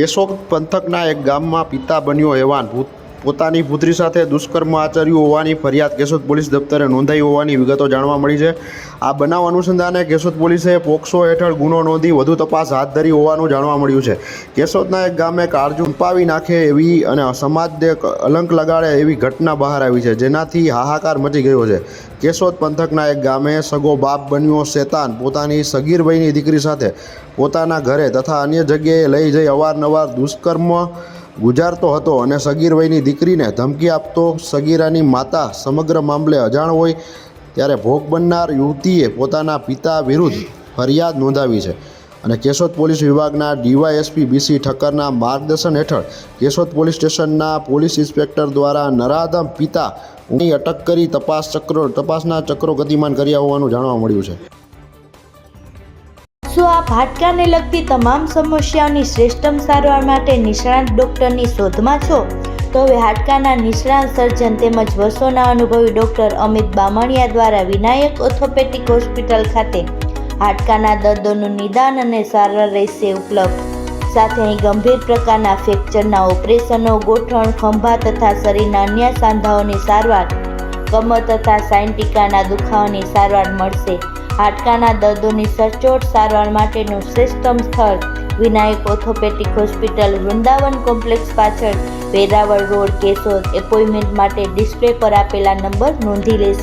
કેશોદ પંથકના એક ગામમાં પિતા બન્યો હેવાન ભૂત પોતાની પુત્રી સાથે દુષ્કર્મ આચર્યું હોવાની ફરિયાદ કેશોદ પોલીસ દફતરે નોંધાઈ હોવાની વિગતો જાણવા મળી છે. આ બનાવ અનુસંધાને કેશોદ પોલીસે પોક્સો હેઠળ ગુનો નોંધી વધુ તપાસ હાથ ધરી હોવાનું જાણવા મળ્યું છે. કેશોદના એક ગામે કાળજુ પાવી નાખે એવી અને સમાજને અલંક લગાડે એવી ઘટના બહાર આવી છે, જેનાથી હાહાકાર મચી ગયો છે. કેશોદ પંથકના એક ગામે સગો બાપ બન્યો શેતાન. પોતાની સગીર વયની દીકરી સાથે પોતાના ઘરે તથા અન્ય જગ્યાએ લઈ જઈ અવારનવાર દુષ્કર્મ ગુજારતો હતો અને સગીર વયની દીકરીને ધમકી આપતો સગીરાની માતા સમગ્ર મામલે અજાણ હોય ત્યારે ભોગ બનનાર યુવતીએ પોતાના પિતા વિરુદ્ધ ફરિયાદ નોંધાવી છે. અને કેશોદ પોલીસ વિભાગના ડીવાયએસપી બીસી ઠક્કરના માર્ગદર્શન હેઠળ કેશોદ પોલીસ સ્ટેશનના પોલીસ ઇન્સ્પેક્ટર દ્વારા નરાધમ પિતા અટક કરી તપાસ ચક્રો તપાસના ચક્રો ગતિમાન કર્યા હોવાનું જાણવા મળ્યું છે. શું આપ હાડકાને લગતી તમામ સમસ્યાઓની શ્રેષ્ઠમ સારવાર માટે નિષ્ણાત ડૉક્ટરની શોધમાં છો, તો હવે હાડકાના નિષ્ણાત સર્જન તેમજ વર્ષોના અનુભવી ડૉક્ટર અમિત બામણિયા દ્વારા વિનાયક ઓર્થોપેટિક હોસ્પિટલ ખાતે હાડકાના દર્દોનું નિદાન અને સારવાર રહેશે ઉપલબ્ધ. સાથે અહીં ગંભીર પ્રકારના ફ્રેક્ચરના ઓપરેશનો ગોઠણ ખંભા તથા શરીરના અન્ય સાંધાઓની સારવાર, કમર તથા સાયન્ટિકાના દુખાવાની સારવાર મળશે. હાડકાના દર્દોની સચોટ સારવાર માટેનું શ્રેષ્ઠમ સ્થળ, Vinayak orthopedic hospital Vrindavan complex પાછળ, વેરાવળ રોડ કેશોદ એપોઇન્ટમેન્ટ માટે ડિસ્પ્લે પર આપેલા નંબર નોંધી લેશો.